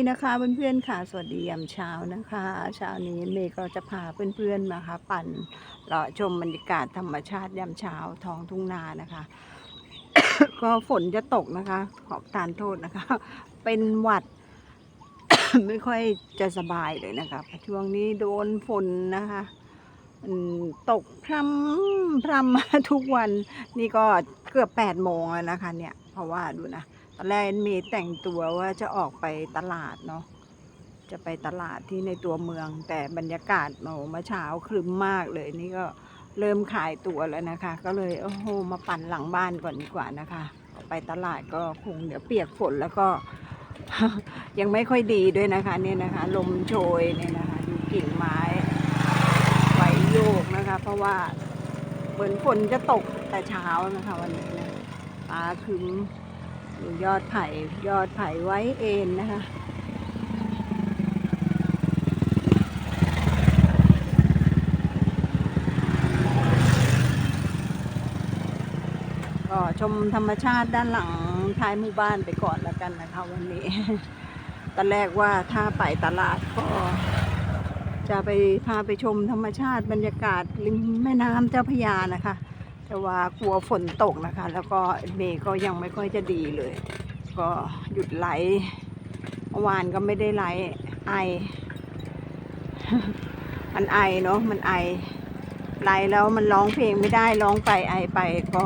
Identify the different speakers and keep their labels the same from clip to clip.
Speaker 1: ดีนะคะเพื่อนๆค่ะ สวัสดียามเช้านะคะเช้านี้เมย์ก็จะพาเพื่อนๆมาค่ะปั่นเลาะชมบรรยากาศธรรมชาติยามเช้าท้องทุ่งนานะคะ ก็ฝนจะตกนะคะ ขอบทานโทษนะคะ เป็นหวัด ไม่ค่อยจะสบายเลยนะคะช่วงนี้โดนฝนนะคะตกพรำพรำมาทุกวัน นี่ก็เกือบแปดโมงแล้วนะคะ เนี่ย เพราะว่าดูนะ อนแรกมย์แต่งตัวว่าจะออกไปตลาดเนาะจะไปตลาดที่ในตัวเมือง แต่บรรยากาศโอ้เมื่อเช้าครึ้มมากเลยนี่ก็เริ่มขายตัวแล้วนะคะ ก็เลยโอ้โหมาปั่นหลังบ้านก่อนดีกว่านะคะ ไปตลาดก็คงเดี๋ยวเปียกฝนแล้วก็ ยังไม่ค่อยดีด้วยนะคะเนี่ยนะคะ ลมโชยเนี่ยนะคะดูกิ่งไม้ไหวโยกนะคะ เพราะว่าเหมือนฝนจะตกแต่เช้านะคะ วันนี้นะฟ้าครึ้ม ดูยอดไผ่ยอดไผ่ไว้เอ็นนะคะก็ชมธรรมชาติด้านหลังท้ายหมู่บ้านไปก่อนแล้วกันนะคะวันนี้ ตอนแรกว่าถ้าไปตลาดก็ จะไปพาไปชมธรรมชาติบรรยากาศริมแม่น้ำเจ้าพยานะคะ แต่ว่ากลัวฝนตกนะคะ แล้วก็เมย์ก็ยังไม่ค่อยจะดีเลย ก็หยุดไลฟ์เมื่อวานก็ไม่ได้ไลฟ์ไอ มันไอเนาะมันไอไลแล้วมันร้องเพลงไม่ได้ร้องไปไอไปก็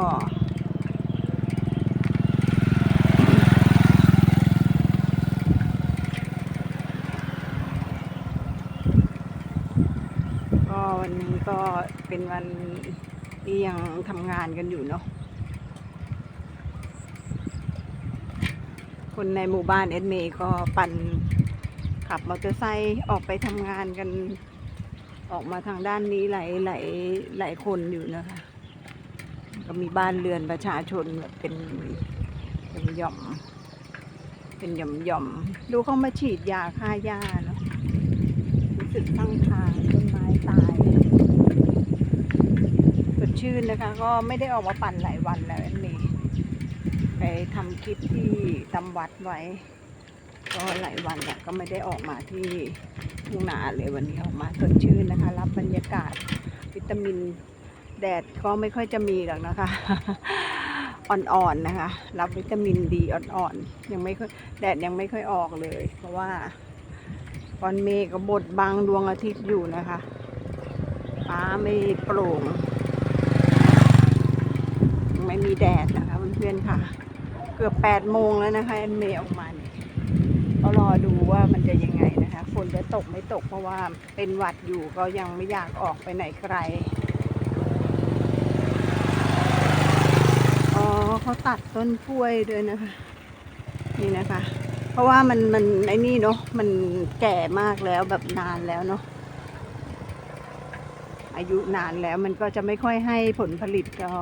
Speaker 1: ก็วันนี้ก็เป็นวัน ที่ยังทำงานกันอยู่เนาะคนในหมู่บ้านเอ็ดเมก็ปั่นขับมอเตอร์ไซค์ออกไปทำงานกัน ออกมาทางด้านนี้หลายหลายหลายคนอยู่นะคะ ก็มีบ้านเรือนประชาชนแบบเป็นเป็นหย่อม เป็นหย่อมหย่อมดูเขามาฉีดยาฆ่าหญ้าเนาะรู้สึกข้งทางต้นไม้ตาย ชื่นนะคะ ก็ไม่ได้ออกมาปั่นหลายวันแล้วเอ็ดเมย์ไปทำคลิปที่ตำวัดไว้ ก็หลายวันแล้วก็ไม่ได้ออกมาที่ทุ่งนาเลยวันนี้ออกมาสดชื่นนะคะ รับบรรยากาศวิตามินแดดก็ไม่ค่อยจะมีหรอกนะคะอ่อนๆนะคะ รับวิตามินดีอ่อนๆยังไม่ค่อยแดดยังไม่ค่อยออกเลย เพราะว่าก้อนเมฆก็บดบังดวงอาทิตย์อยู่นะคะฟ้าไม่โปร่ง ไม่มีแดดนะคะเพื่อนๆค่ะ เกือบแปดโมงแล้วนะคะแอนเมย์ออกมาเนี่ยก็รอดูว่ามันจะยังไงนะคะฝนจะตกไม่ตกเพราะว่าเป็นหวัดอยู่ก็ยังไม่อยากออกไปไหนไกลอ๋อเขาตัดต้นกล้วยด้วยนะคะ นี่นะคะ เพราะว่ามันมันไอ้นี่เนาะมันแก่มากแล้วแบบนานแล้วเนาะอายุนานแล้วมันก็จะไม่ค่อยให้ผลผลิตก็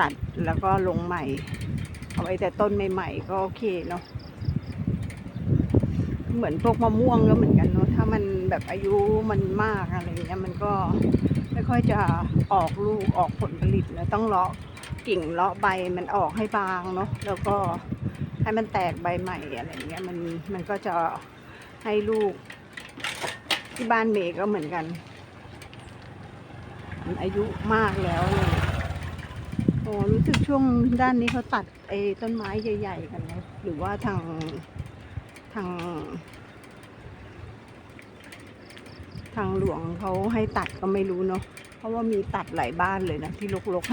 Speaker 1: ตัดแล้วก็ลงใหม่ เอาไว้แต่ต้นใหม่ๆก็โอเคเนาะเหมือนพวกมะม่วงก็เหมือนกันเนาะถ้ามันแบบอายุมันมากอะไรเงี้ยมันก็ไม่ค่อยจะออกลูกออกผลผลิตแล้วต้องเลาะกิ่งเลาะใบมันออกให้บางเนาะแล้วก็ให้มันแตกใบใหม่อะไรเงี้ยมันมันก็จะให้ลูก ที่บ้านเมย์ก็เหมือนกันมันอายุมากแล้วเลย โอ้รู้สึกช่วงด้านนี้เขาตัดไอ้ต้นไม้ใหญ่ๆกันนะหรือว่าทางทาง ทางหลวงเขาให้ตัดก็ไม่รู้เนาะเพราะว่ามีตัดหลายบ้านเลยนะที่ลก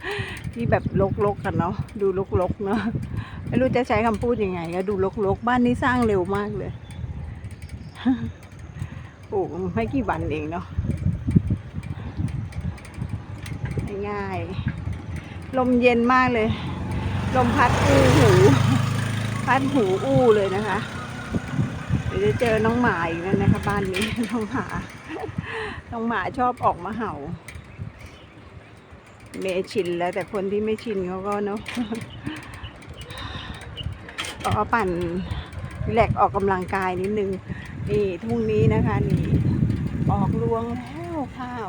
Speaker 1: ๆ ที่แบบลกๆกันเนาะดูลกๆเนาะไม่รู้จะใช้คำพูดยังไงก็ดูลกๆ บ้านนี้สร้างเร็วมากเลยปลูกไม่กี่วันเองเนาะง่ายๆ ลมเย็นมากเลย ลมพัดอู้หู พัดหูอู้เลยนะคะ เดี๋ยวจะเจอน้องหมาอีกแล้วนะคะบ้านนี้น้องหมาน้องหมาชอบออกมาเห่า เมชินแล้วแต่คนที่ไม่ชินเขาก็เนาะก็ปั่นแหลกออกกำลังกายนิดนึง นี่ทุ่งนี้นะคะนี่ออกรวงแล้วข้าว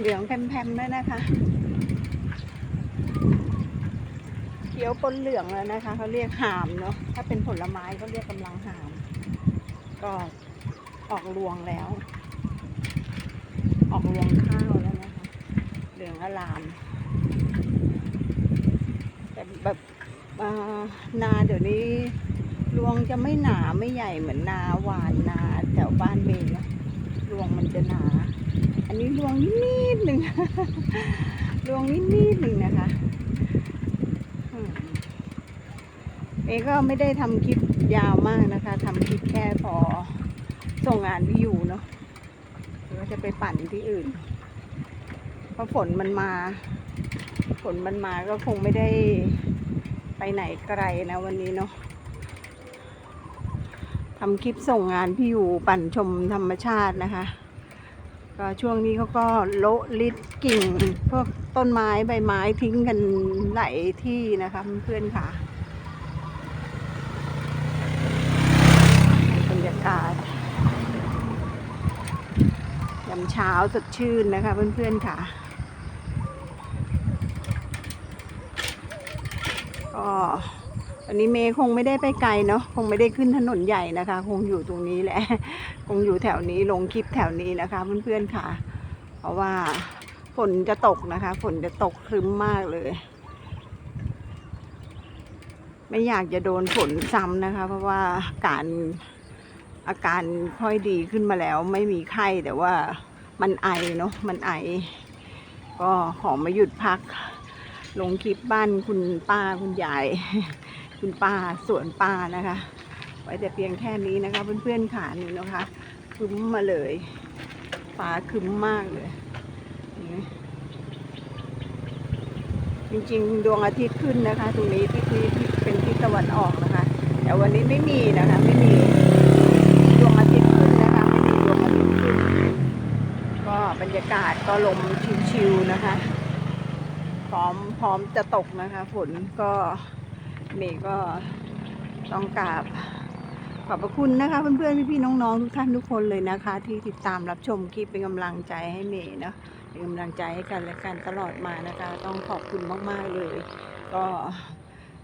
Speaker 1: เหลืองแพมๆด้วยนะคะ เขียวปนเหลืองแล้วนะคะเขาเรียกหามเนาะถ้าเป็นผลไม้เขาเรียกกำลังหาม ก็ออกรวงแล้ว ออกรวงข้าวแล้วนะคะ เหลืองอลาม แต่แบบนาเดี๋ยวนี้รวงจะไม่หนาไม่ใหญ่เหมือนนาหวานนาแถวบ้านเมย์นะรวงมันจะหนา อันนี้รวงนิดหนึ่งรวงนิดๆหนึ่งนะคะเมย์ก็ไม่ได้ทำคลิปยาวมากนะคะทำคลิปแค่พอส่งงานพี่อยู่เนาะหรือว่าจะไปปั่นที่อื่น เพราะฝนมันมา ฝนมันมาก็คงไม่ได้ไปไหนไกลนะวันนี้เนาะทำคลิปส่งงานพี่อยู่ปั่นชมธรรมชาตินะคะ ก็ช่วงนี้เขาก็โละลิดกิ่งพวกต้นไม้ใบไม้ทิ้งกันหลายที่นะคะเพื่อนค่ะบรรยากาศยามเช้าสดชื่นนะคะเพื่อนๆค่ะก็ วันนี้เมย์คงไม่ได้ไปไกลเนาะคงไม่ได้ขึ้นถนนใหญ่นะคะ คงอยู่ตรงนี้แหละ คงอยู่แถวนี้ลงคลิปแถวนี้นะคะ เพื่อนๆค่ะ เพราะว่าฝนจะตกนะคะ ฝนจะตกครึ้มมากเลย ไม่อยากจะโดนฝนซ้ำนะคะ เพราะว่าอาการอาการค่อยดีขึ้นมาแล้ว ไม่มีไข้แต่ว่ามันไอเนาะมันไอ ก็ขอมาหยุดพัก ลงคลิปบ้านคุณป้าคุณยาย คุณป้าสวนป้านะคะ ไว้แต่เพียงแค่นี้นะคะ เพื่อนๆค่ะนี่นะคะคึ้มมาเลยฟ้าคึ้มมากเลยจริงๆ ดวงอาทิตย์ขึ้นนะคะ ตรงนี้ที่ที่เป็นทิศตะวันออกนะคะ แต่วันนี้ไม่มีนะคะ ไม่มีดวงอาทิตย์ขึ้นนะคะ ไม่มีดวงอาทิตย์ขึ้น ก็บรรยากาศก็ลมชิวๆนะคะ พร้อมพร้อมจะตกนะคะ ฝนก็ เมย์ก็ต้องกราบขอบพระคุณนะคะ เพื่อนๆพี่ๆน้องๆทุกท่านทุกคนเลยนะคะ ที่ติดตามรับชมคลิปเป็นกำลังใจให้เมย์เนาะเป็นกำลังใจให้กันและกันตลอดมานะคะ ต้องขอบคุณมากๆเลย ก็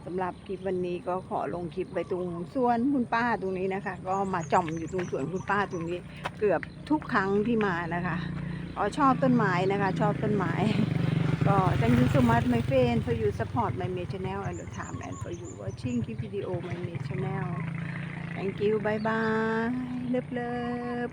Speaker 1: สำหรับคลิปวันนี้ก็ขอลงคลิปไปตรงสวนคุณป้าตรงนี้นะคะ ก็มาจ่อมอยู่ตรงสวนคุณป้าตรงนี้ เกือบทุกครั้งที่มานะคะอ๋อชอบต้นไม้นะคะ ชอบต้นไม้ ก็ thank you so much my friend for you support my May channel and the time and for you watching this video my May channel thank you bye bye love love